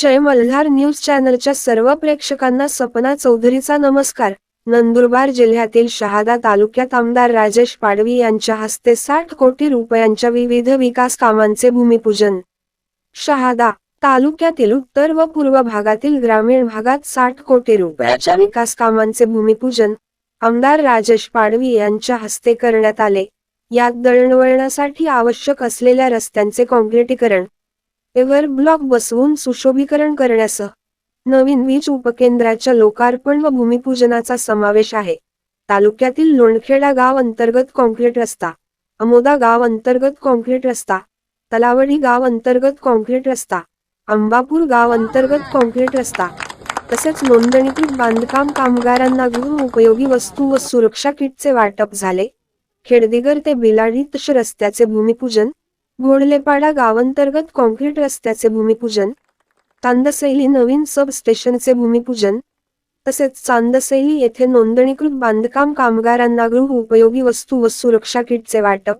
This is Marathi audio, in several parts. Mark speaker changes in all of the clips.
Speaker 1: जय मल्हार न्यूज चॅनलच्या सर्व प्रेक्षकांना सपना चौधरीचा नमस्कार. नंदुरबार जिल्ह्यातील शहादा तालुक्यात आमदार राजेश पाडवी यांच्या हस्ते साठ कोटी रुपयांच्या विविध विकास कामांचे भूमिपूजन. शहादा तालुक्यातील उत्तर व पूर्व भागातील ग्रामीण भागात साठ कोटी रुपयाच्या विकास कामांचे भूमिपूजन आमदार राजेश पाडवी यांच्या हस्ते करण्यात आले. यात दळणवळणासाठी आवश्यक असलेल्या रस्त्यांचे काँक्रिटीकरण एवर ब्लॉक बसवून सुशोभीकरण करण्यासह नवीन वीज उपकेंद्राच्या लोकार्पण व भूमिपूजनाचा समावेश आहे. तालुक्यातील लोणखेडा गाव अंतर्गत कॉन्क्रीट रस्ता अमोदा गाव अंतर्गत कॉन्क्रीट रस्ता तलावडी गाव अंतर्गत कॉन्क्रीट रस्ता अंबापूर गाव अंतर्गत कॉन्क्रीट रस्ता तसेच नोंदणीकृत बांधकाम कामगारांना गृह उपयोगी वस्तू व सुरक्षा किटचे वाटप झाले. खेडदिगर ते बिलाडी तश रस्त्याचे भूमिपूजन घोडलेपाडा गावांतर्गत कॉन्क्रीट रस्त्याचे भूमिपूजन तांदसैली नवीन सब स्टेशनचे भूमिपूजन तसेच चांदसैली येथे नोंदणीकृत बांधकाम कामगारांना गृह उपयोगी वस्तू व सुरक्षा किटचे वाटप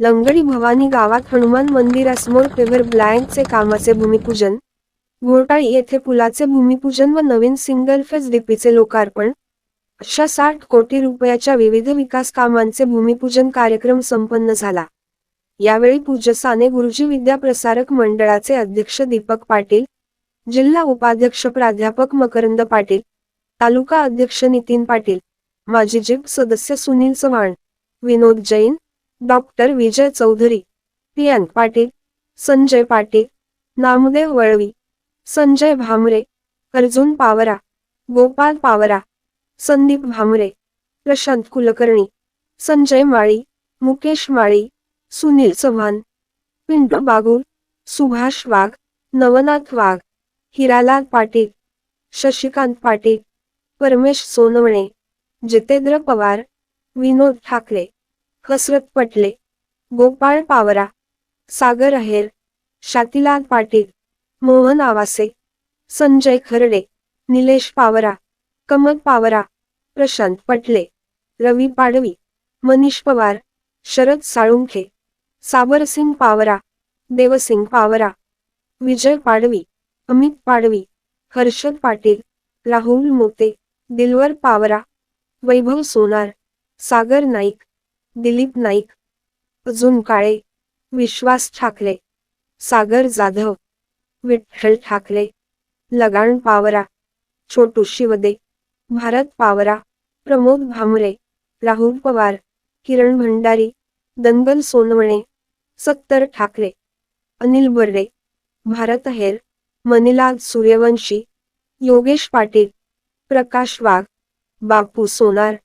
Speaker 1: लंगडी भवानी गावात हनुमान मंदिरासमोर पेवर ब्लँकचे कामाचे भूमिपूजन घोटाळी येथे पुलाचे भूमिपूजन व नवीन सिंगल फेज डीपीचे लोकार्पण अशा साठ कोटी रुपयाच्या विविध विकास कामांचे भूमिपूजन कार्यक्रम संपन्न झाला. यावेळी पूज्य साने गुरुजी विद्या प्रसारक मंडळाचे अध्यक्ष दीपक पाटील जिल्हा उपाध्यक्ष प्राध्यापक मकरंद पाटील तालुका अध्यक्ष नितीन पाटील माजी जीप सदस्य सुनील चव्हाण विनोद जैन डॉक्टर विजय चौधरी पियन पाटील संजय पाटील नामदेव वळवी संजय भामरे अर्जुन पावरा गोपाल पावरा संदीप भामरे प्रशांत कुलकर्णी संजय माळी मुकेश माळी सुनील चव्हाण पिंटू बागुल सुभाष वाघ नवनाथ वाघ हिरालाल पाटील शशिकांत पाटील परमेश सोनवणे जितेंद्र पवार विनोद ठाकरे कसरत पटले गोपाळ पावरा सागर अहेर शातीलाल पाटील मोहन आवासे संजय खर्डे निलेश पावरा कमल पावरा प्रशांत पटले रवी पाडवी मनीष पवार शरद साळुंखे. साबरसिंग पावरा देवसिंग पावरा विजय पाडवी अमित पाडवी हर्षद पाटील राहुल मोते दिलवर पावरा वैभव सोनार सागर नाईक दिलीप नाईक अजून काळे विश्वास ठाकरे सागर जाधव विठ्ठल ठाकरे लगाण पावरा छोटू शिवदे भारत पावरा प्रमोद भामरे राहुल पवार किरण भंडारी दंगल सोनवणे सत्तर ठाकरे अनिल बर्डे भारत अहेर मनीलाल सूर्यवंशी योगेश पाटील प्रकाश वाघ बापू सोनार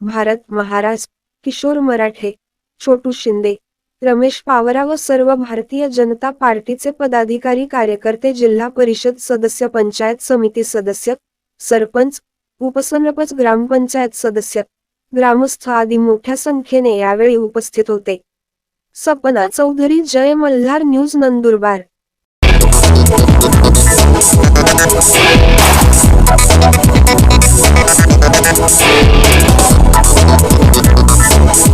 Speaker 1: भारत महाराज किशोर मराठे छोटू शिंदे रमेश पावरा व सर्व भारतीय जनता पार्टीचे पदाधिकारी कार्यकर्ते जिल्हा परिषद सदस्य पंचायत समिती सदस्य सरपंच उपसरपंच ग्रामपंचायत सदस्य. ग्रामस्थ आदी मोठ्या संख्येने यावेळी उपस्थित होते. सपना चौधरी जय मल्हार न्यूज नंदुरबार.